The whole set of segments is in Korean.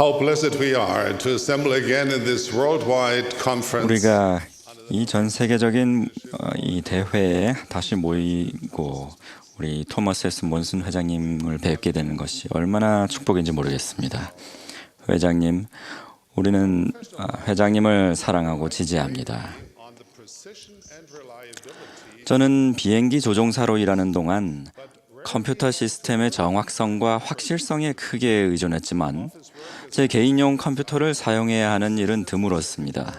How blessed we are to assemble again in this worldwide conference. 우리가 이 전 세계적인 어, 이 대회에 다시 모이고 우리 토머스 S 몬슨 회장님을 뵙게 되는 것이 얼마나 축복인지 모르겠습니다. 회장님, 우리는 아, 회장님을 사랑하고 지지합니다. 저는 비행기 조종사로 일하는 동안 컴퓨터 시스템의 정확성과 확실성에 크게 의존했지만 제 개인용 컴퓨터를 사용해야 하는 일은 드물었습니다.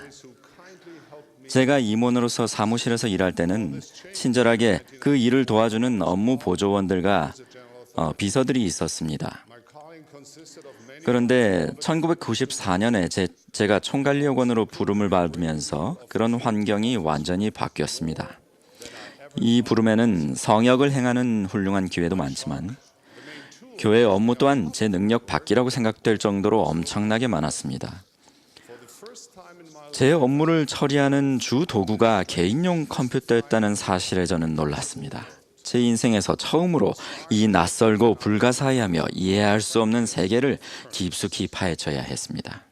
제가 임원으로서 사무실에서 일할 때는 친절하게 그 일을 도와주는 업무 보조원들과 어, 비서들이 있었습니다. 그런데 1994년에 제, 제가 총괄리역원으로 부름을 받으면서 그런 환경이 완전히 바뀌었습니다. 이 부름에는 성역을 행하는 훌륭한 기회도 많지만 교회 업무 또한 제 능력 밖이라고 생각될 정도로 엄청나게 많았습니다. 제 업무를 처리하는 주 도구가 개인용 컴퓨터였다는 사실에 저는 놀랐습니다. 제 인생에서 처음으로 이 낯설고 불가사의하며 이해할 수 없는 세계를 깊숙이 파헤쳐야 했습니다.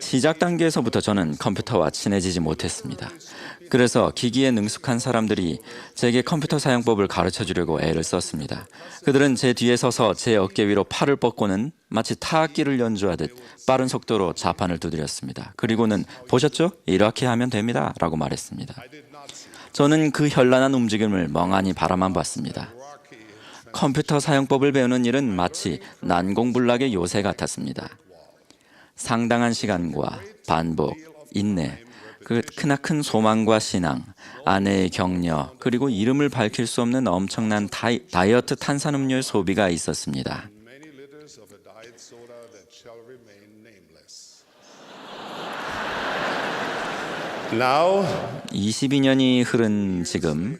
시작 단계에서부터 저는 컴퓨터와 친해지지 못했습니다. 그래서 기기에 능숙한 사람들이 제게 컴퓨터 사용법을 가르쳐 주려고 애를 썼습니다. 그들은 제 뒤에 서서 제 어깨 위로 팔을 뻗고는 마치 타악기를 연주하듯 빠른 속도로 자판을 두드렸습니다. 그리고는 보셨죠? 이렇게 하면 됩니다. 라고 말했습니다. 저는 그 현란한 움직임을 멍하니 바라만 봤습니다. 컴퓨터 사용법을 배우는 일은 마치 난공불락의 요새 같았습니다. 상당한 시간과 반복, 인내, 그 크나큰 소망과 신앙, 아내의 격려, 그리고 이름을 밝힐 수 없는 엄청난 다이, 다이어트 탄산음료의 소비가 있었습니다. many liters of a diet soda that shall remain nameless. Now 22년이 흐른 지금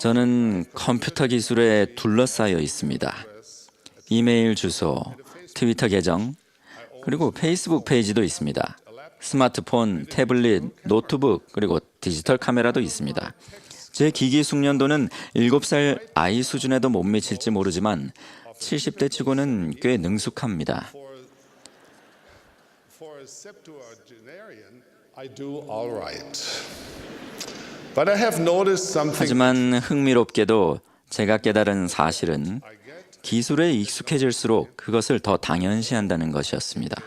저는 컴퓨터 기술에 둘러싸여 있습니다. 이메일 주소, 트위터 계정, 그리고 페이스북 페이지도 있습니다. 스마트폰, 태블릿, 노트북, 그리고 디지털 카메라도 있습니다. 제 기기 숙련도는 7살 아이 수준에도 못 미칠지 모르지만 70대 치고는 꽤 능숙합니다. 하지만 흥미롭게도 제가 깨달은 사실은 기술에 익숙해질수록 그것을 더 당연시한다는 것이었습니다.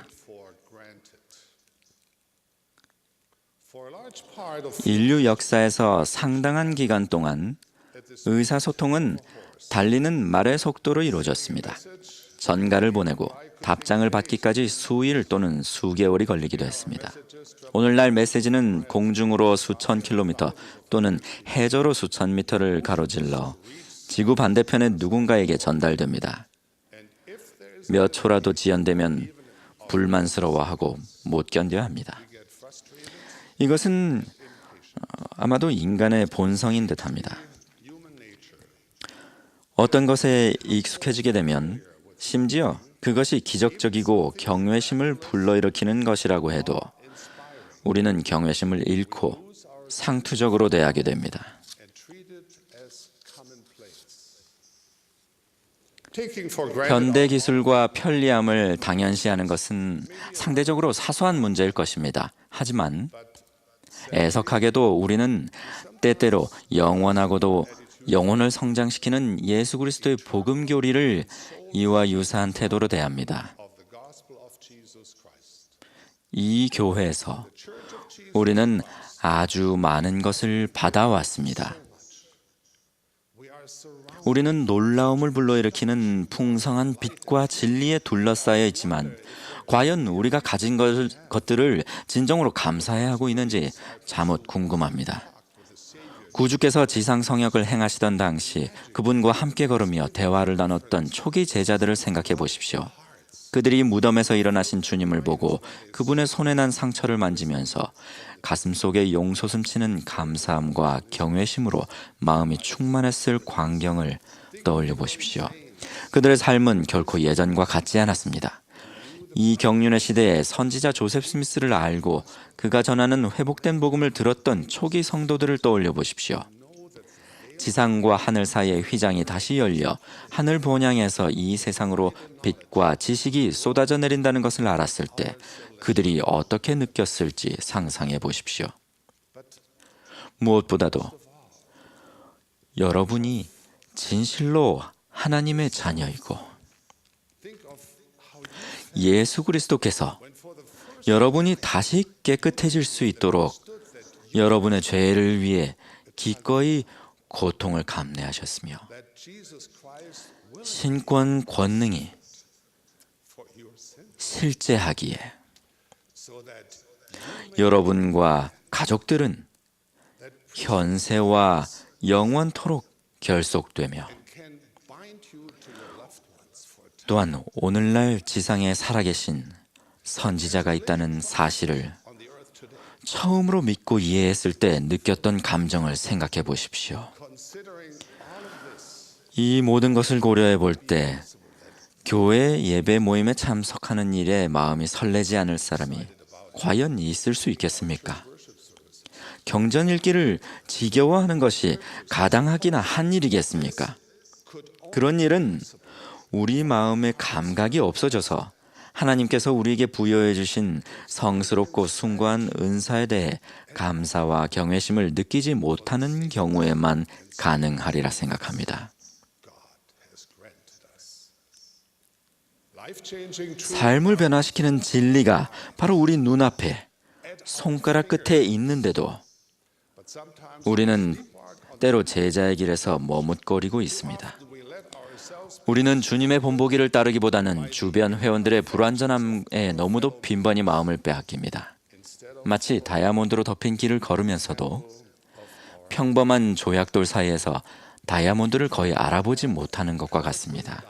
인류 역사에서 상당한 기간 동안 의사소통은 달리는 말의 속도로 이루어졌습니다. 전가를 보내고 답장을 받기까지 수일 또는 수개월이 걸리기도 했습니다. 오늘날 메시지는 공중으로 수천 킬로미터 또는 해저로 수천 미터를 가로질러 지구 반대편의 누군가에게 전달됩니다. 몇 초라도 지연되면 불만스러워하고 못 견뎌야 합니다. 이것은 어, 아마도 인간의 본성인 듯합니다. 어떤 것에 익숙해지게 되면 심지어 그것이 기적적이고 경외심을 불러일으키는 것이라고 해도 우리는 경외심을 잃고 상투적으로 대하게 됩니다. 현대 기술과 편리함을 당연시하는 것은 상대적으로 사소한 문제일 것입니다. 하지만 애석하게도 우리는 때때로 영원하고도 영혼을 성장시키는 예수 그리스도의 복음 교리를 이와 유사한 태도로 대합니다. 이 교회에서 우리는 아주 많은 것을 받아왔습니다. 우리는 놀라움을 불러일으키는 풍성한 빛과 진리에 둘러싸여 있지만 과연 우리가 가진 것, 것들을 진정으로 감사해야 하고 있는지 자못 궁금합니다. 구주께서 지상 성역을 행하시던 당시 그분과 함께 걸으며 대화를 나눴던 초기 제자들을 생각해 보십시오. 그들이 무덤에서 일어나신 주님을 보고 그분의 손에 난 상처를 만지면서 가슴 속에 용솟음치는 감사함과 경외심으로 마음이 충만했을 광경을 떠올려 보십시오. 그들의 삶은 결코 예전과 같지 않았습니다. 이 경륜의 시대에 선지자 조셉 스미스를 알고 그가 전하는 회복된 복음을 들었던 초기 성도들을 떠올려 보십시오. 지상과 하늘 사이의 휘장이 다시 열려 하늘 본향에서 이 세상으로 빛과 지식이 쏟아져 내린다는 것을 알았을 때 그들이 어떻게 느꼈을지 상상해 보십시오. 무엇보다도 여러분이 진실로 하나님의 자녀이고 예수 그리스도께서 여러분이 다시 깨끗해질 수 있도록 여러분의 죄를 위해 기꺼이 고통을 감내하셨으며 신권 권능이 실제하기에 여러분과 가족들은 현세와 영원토록 결속되며 또한 오늘날 지상에 살아계신 선지자가 있다는 사실을. 처음으로 믿고 이해했을 때 느꼈던 감정을 생각해 보십시오. 이 모든 것을 고려해 볼 때 교회 예배 모임에 참석하는 일에 마음이 설레지 않을 사람이 과연 있을 수 있겠습니까? 경전 읽기를 지겨워하는 것이 가당하기나 한 일이겠습니까? 그런 일은 우리 마음의 감각이 없어져서 하나님께서 우리에게 부여해 주신 성스럽고 숭고한 은사에 대해 감사와 경외심을 느끼지 못하는 경우에만 가능하리라 생각합니다. 삶을 변화시키는 진리가 바로 우리 눈앞에 손가락 끝에 있는데도 우리는 때로 제자의 길에서 머뭇거리고 있습니다. 우리는 주님의 본보기를 따르기보다는 주변 회원들의 불완전함에 너무도 빈번히 마음을 빼앗깁니다. 마치 다이아몬드로 덮인 길을 걸으면서도 평범한 조약돌 사이에서 다이아몬드를 거의 알아보지 못하는 것과 같습니다.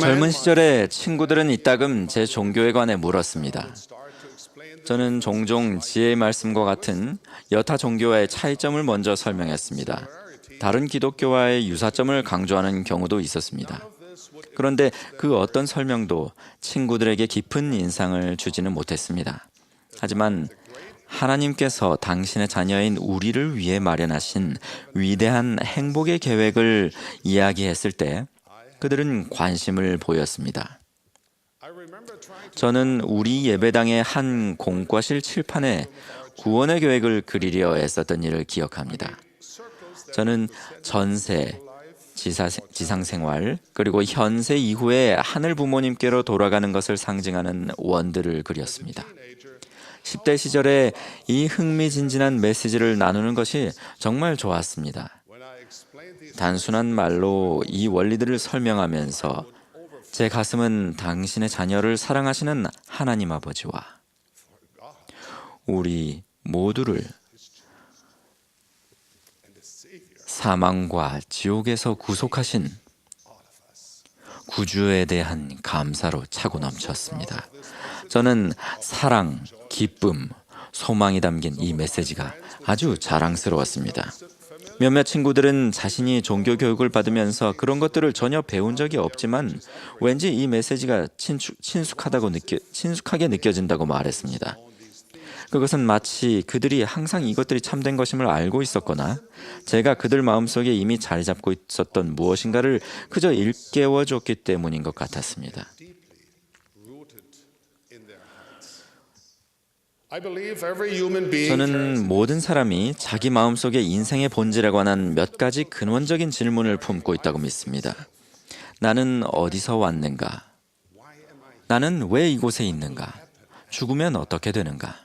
젊은 시절에 친구들은 이따금 제 종교에 관해 물었습니다. 저는 종종 지혜의 말씀과 같은 여타 종교와의 차이점을 먼저 설명했습니다. 다른 기독교와의 유사점을 강조하는 경우도 있었습니다. 그런데 그 어떤 설명도 친구들에게 깊은 인상을 주지는 못했습니다. 하지만 하나님께서 당신의 자녀인 우리를 위해 마련하신 위대한 행복의 계획을 이야기했을 때 그들은 관심을 보였습니다. 저는 우리 예배당의 한 공과실 칠판에 구원의 계획을 그리려 애썼던 일을 기억합니다. 저는 전세, 지상생활, 그리고 현세 이후에 하늘 부모님께로 돌아가는 것을 상징하는 원들을 그렸습니다. 10대 시절에 이 흥미진진한 메시지를 나누는 것이 정말 좋았습니다. 단순한 말로 이 원리들을 설명하면서 제 가슴은 당신의 자녀를 사랑하시는 하나님 아버지와 우리 모두를 사망과 지옥에서 구속하신 구주에 대한 감사로 차고 넘쳤습니다. 저는 사랑, 기쁨, 소망이 담긴 이 메시지가 아주 자랑스러웠습니다. 몇몇 친구들은 자신이 종교 교육을 받으면서 그런 것들을 전혀 배운 적이 없지만 왠지 이 메시지가 친숙, 친숙하다고 느껴 친숙하게 느껴진다고 말했습니다. 그것은 마치 그들이 항상 이것들이 참된 것임을 알고 있었거나 제가 그들 마음속에 이미 자리 잡고 있었던 무엇인가를 그저 일깨워 줬기 때문인 것 같았습니다. 저는 모든 사람이 자기 마음속에 인생의 본질에 관한 몇 가지 근원적인 질문을 품고 있다고 믿습니다. 나는 어디서 왔는가? 나는 왜 이곳에 있는가? 죽으면 어떻게 되는가?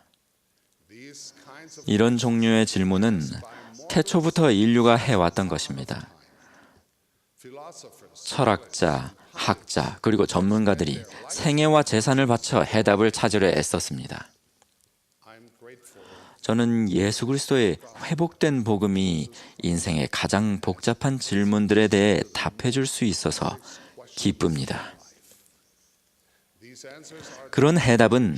이런 종류의 질문은 태초부터 인류가 해왔던 것입니다. 철학자, 학자, 그리고 전문가들이 생애와 재산을 바쳐 해답을 찾으려 애썼습니다. 저는 예수 그리스도의 회복된 복음이 인생의 가장 복잡한 질문들에 대해 답해 줄 수 있어서 기쁩니다. 그런 해답은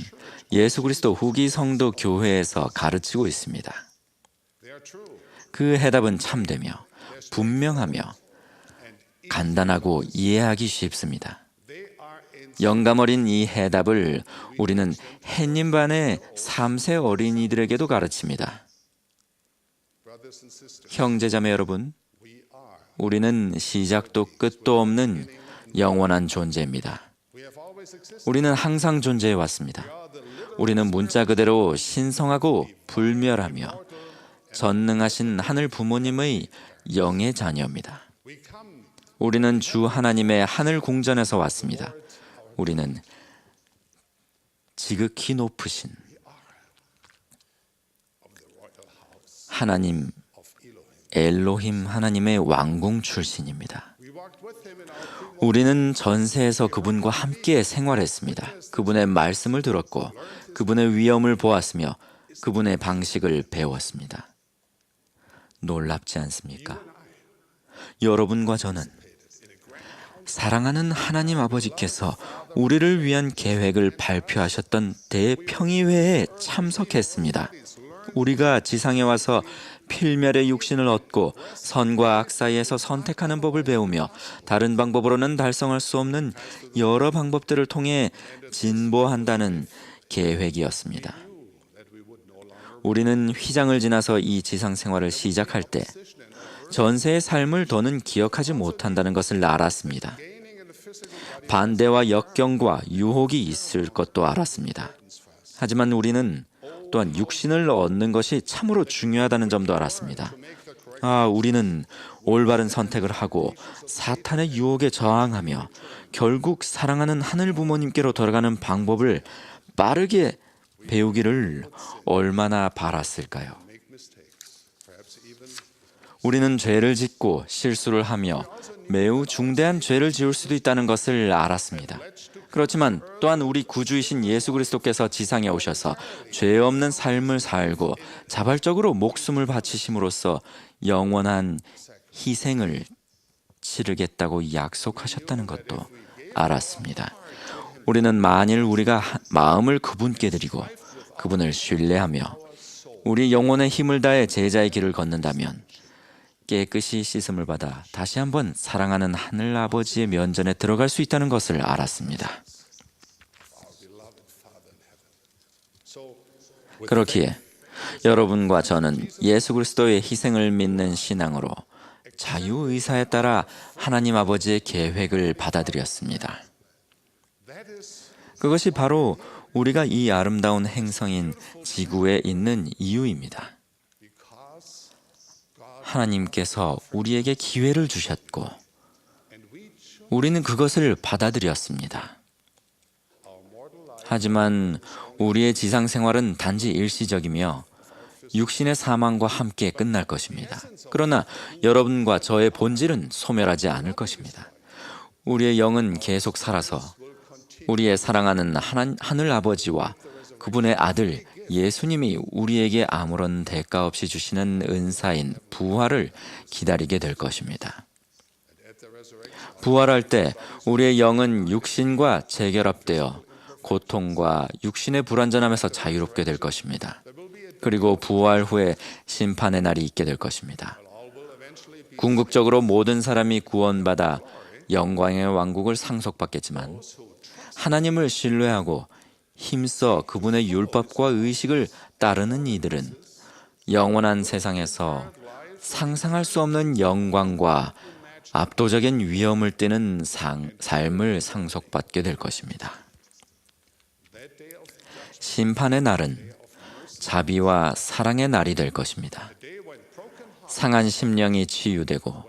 예수 그리스도 후기 성도 교회에서 가르치고 있습니다. 그 해답은 참되며 분명하며 간단하고 이해하기 쉽습니다. 영감 어린 이 해답을 우리는 햇님 반의 3세 어린이들에게도 가르칩니다. 형제자매 여러분. 우리는 시작도 끝도 없는 영원한 존재입니다. 우리는 항상 존재해 왔습니다. 우리는 문자 그대로 신성하고 불멸하며 전능하신 하늘 부모님의 영의 자녀입니다. 우리는 주 하나님의 하늘 궁전에서 왔습니다. 우리는 지극히 높으신 하나님. 엘로힘 하나님의 왕궁 출신입니다. 우리는 전세에서 그분과 함께 생활했습니다. 그분의 말씀을 들었고 그분의 위엄을 보았으며 그분의 방식을 배웠습니다. 놀랍지 않습니까? 여러분과 저는 사랑하는 하나님 아버지께서 우리를 위한 계획을 발표하셨던 대평의회에 참석했습니다. 우리가 지상에 와서 필멸의 육신을 얻고 선과 악 사이에서 선택하는 법을 배우며 다른 방법으로는 달성할 수 없는 여러 방법들을 통해 진보한다는 계획이었습니다. 우리는 휘장을 지나서 이 지상 생활을 시작할 때 전세의 삶을 더는 기억하지 못한다는 것을 알았습니다. 반대와 역경과 유혹이 있을 것도 알았습니다. 하지만 우리는 또한 육신을 얻는 것이 참으로 중요하다는 점도 알았습니다. 아, 우리는 올바른 선택을 하고 사탄의 유혹에 저항하며 결국 사랑하는 하늘 부모님께로 돌아가는 방법을 빠르게 배우기를 얼마나 바랐을까요? 우리는 죄를 짓고 실수를 하며 매우 중대한 죄를 지을 수도 있다는 것을 알았습니다. 그렇지만 또한 우리 구주이신 예수 그리스도께서 지상에 오셔서 죄 없는 삶을 살고 자발적으로 목숨을 바치심으로써 영원한 희생을 치르겠다고 약속하셨다는 것도 알았습니다. 우리는 만일 우리가 하- 마음을 그분께 드리고 그분을 신뢰하며 우리 영혼의 힘을 다해 제자의 길을 걷는다면 깨끗이 씻음을 받아 다시 한번 사랑하는 하늘 아버지의 면전에 들어갈 수 있다는 것을 알았습니다. 그렇기에 여러분과 저는 예수 그리스도의 희생을 믿는 신앙으로 자유 의사에 따라 하나님 아버지의 계획을 받아들였습니다. 그것이 바로 우리가 이 아름다운 행성인 지구에 있는 이유입니다. 하나님께서 우리에게 기회를 주셨고 우리는 그것을 받아들였습니다. 하지만 우리의 지상 생활은 단지 일시적이며 육신의 사망과 함께 끝날 것입니다. 그러나 여러분과 저의 본질은 소멸하지 않을 것입니다. 우리의 영은 계속 살아서 우리의 사랑하는 하나, 하늘 아버지와 그분의 아들 예수님이 우리에게 아무런 대가 없이 주시는 은사인 부활을 기다리게 될 것입니다. 부활할 때 우리의 영은 육신과 재결합되어 고통과 육신의 불완전함에서 자유롭게 될 것입니다. 그리고 부활 후에 심판의 날이 있게 될 것입니다. 궁극적으로 모든 사람이 구원받아 영광의 왕국을 상속받겠지만 하나님을 신뢰하고 힘써 그분의 율법과 의식을 따르는 이들은 영원한 세상에서 상상할 수 없는 영광과 압도적인 위엄을 띠는 상, 삶을 상속받게 될 것입니다. 심판의 날은 자비와 사랑의 날이 될 것입니다. 상한 심령이 치유되고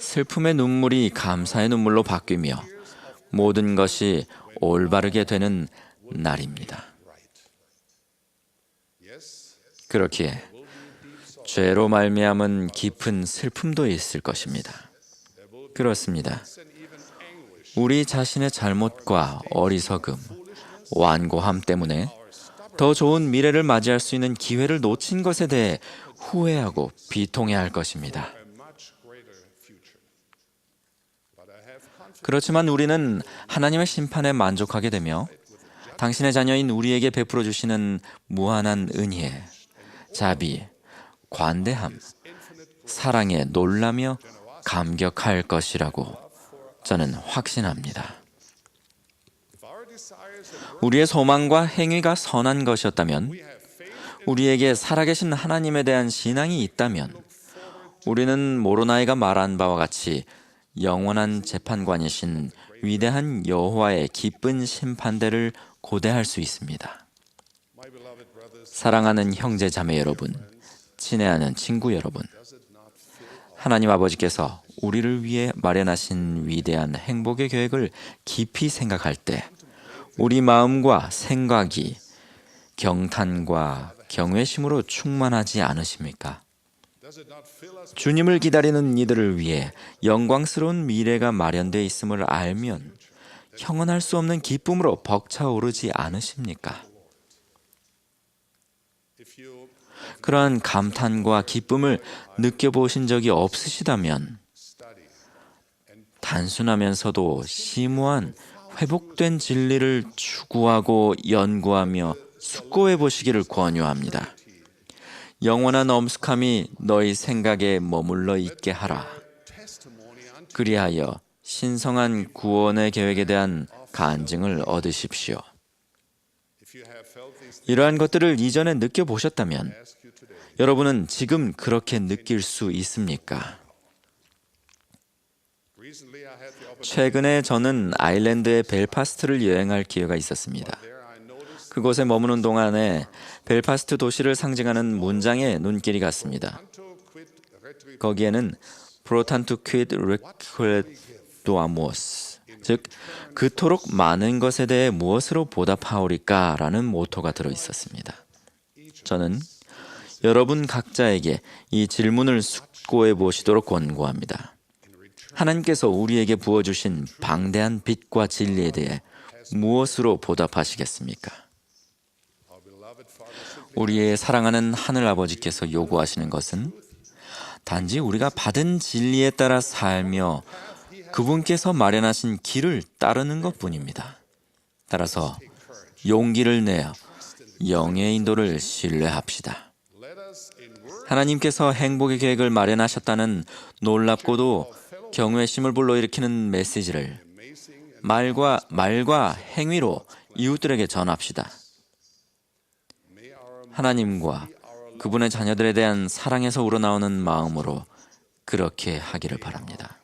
슬픔의 눈물이 감사의 눈물로 바뀌며 모든 것이 올바르게 되는 날입니다. 그렇기에 죄로 말미암은 깊은 슬픔도 있을 것입니다. 그렇습니다. 우리 자신의 잘못과 어리석음, 완고함 때문에 더 좋은 미래를 맞이할 수 있는 기회를 놓친 것에 대해 후회하고 비통해야 할 것입니다. 그렇지만 우리는 하나님의 심판에 만족하게 되며 당신의 자녀인 우리에게 베풀어 주시는 무한한 은혜, 자비, 관대함, 사랑에 놀라며 감격할 것이라고 저는 확신합니다. 우리의 소망과 행위가 선한 것이었다면, 우리에게 살아계신 하나님에 대한 신앙이 있다면, 우리는 모로나이가 말한 바와 같이 영원한 재판관이신 위대한 여호와의 기쁜 심판대를 고대할 수 있습니다. 사랑하는 형제 자매 여러분, 친애하는 친구 여러분, 하나님 아버지께서 우리를 위해 마련하신 위대한 행복의 계획을 깊이 생각할 때 우리 마음과 생각이 경탄과 경외심으로 충만하지 않으십니까? 주님을 기다리는 이들을 위해 영광스러운 미래가 마련되어 있음을 알면 형언할 수 없는 기쁨으로 벅차오르지 않으십니까? 그러한 감탄과 기쁨을 느껴보신 적이 없으시다면 단순하면서도 심오한 회복된 진리를 추구하고 연구하며 숙고해 보시기를 권유합니다. 영원한 엄숙함이 너희 생각에 머물러 있게 하라. 그리하여 신성한 구원의 계획에 대한 간증을 얻으십시오. 이러한 것들을 이전에 느껴보셨다면 여러분은 지금 그렇게 느낄 수 있습니까? 최근에 저는 아일랜드의 벨파스트를 여행할 기회가 있었습니다. 그곳에 머무는 동안에 벨파스트 도시를 상징하는 문장에 눈길이 갔습니다. 거기에는 프로탄투 퀴드 레퀴 도아모스 즉 그토록 많은 것에 대해 무엇으로 보답하오리까라는 모토가 들어 있었습니다. 저는 여러분 각자에게 이 질문을 숙고해 보시도록 권고합니다. 하나님께서 우리에게 부어 주신 방대한 빛과 진리에 대해 무엇으로 보답하시겠습니까? 우리의 사랑하는 하늘 아버지께서 요구하시는 것은 단지 우리가 받은 진리에 따라 살며 그분께서 마련하신 길을 따르는 것 뿐입니다. 따라서 용기를 내어 영의 인도를 신뢰합시다. 하나님께서 행복의 계획을 마련하셨다는 놀랍고도 경외심을 불러일으키는 메시지를 말과 말과 행위로 이웃들에게 전합시다. 하나님과 그분의 자녀들에 대한 사랑에서 우러나오는 마음으로 그렇게 하기를 바랍니다.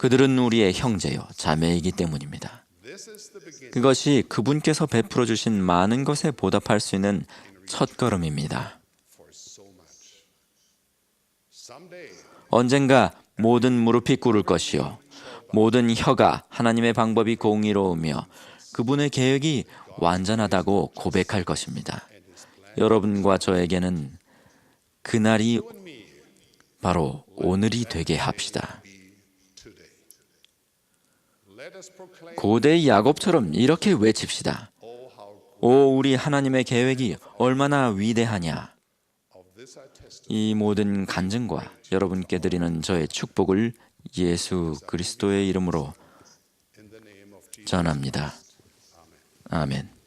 그들은 우리의 형제요 자매이기 때문입니다. 그것이 그분께서 베풀어 주신 많은 것에 보답할 수 있는 첫 걸음입니다. 언젠가 모든 무릎이 꿇을 것이요 모든 혀가 하나님의 방법이 공의로우며 그분의 계획이 완전하다고 고백할 것입니다. 여러분과 저에게는 그날이 바로 오늘이 되게 합시다. 고대 야곱처럼 이렇게 외칩시다. 오 우리 하나님의 계획이 얼마나 위대하냐. 이 모든 간증과 여러분께 드리는 저의 축복을 예수 그리스도의 이름으로 전합니다. 아멘.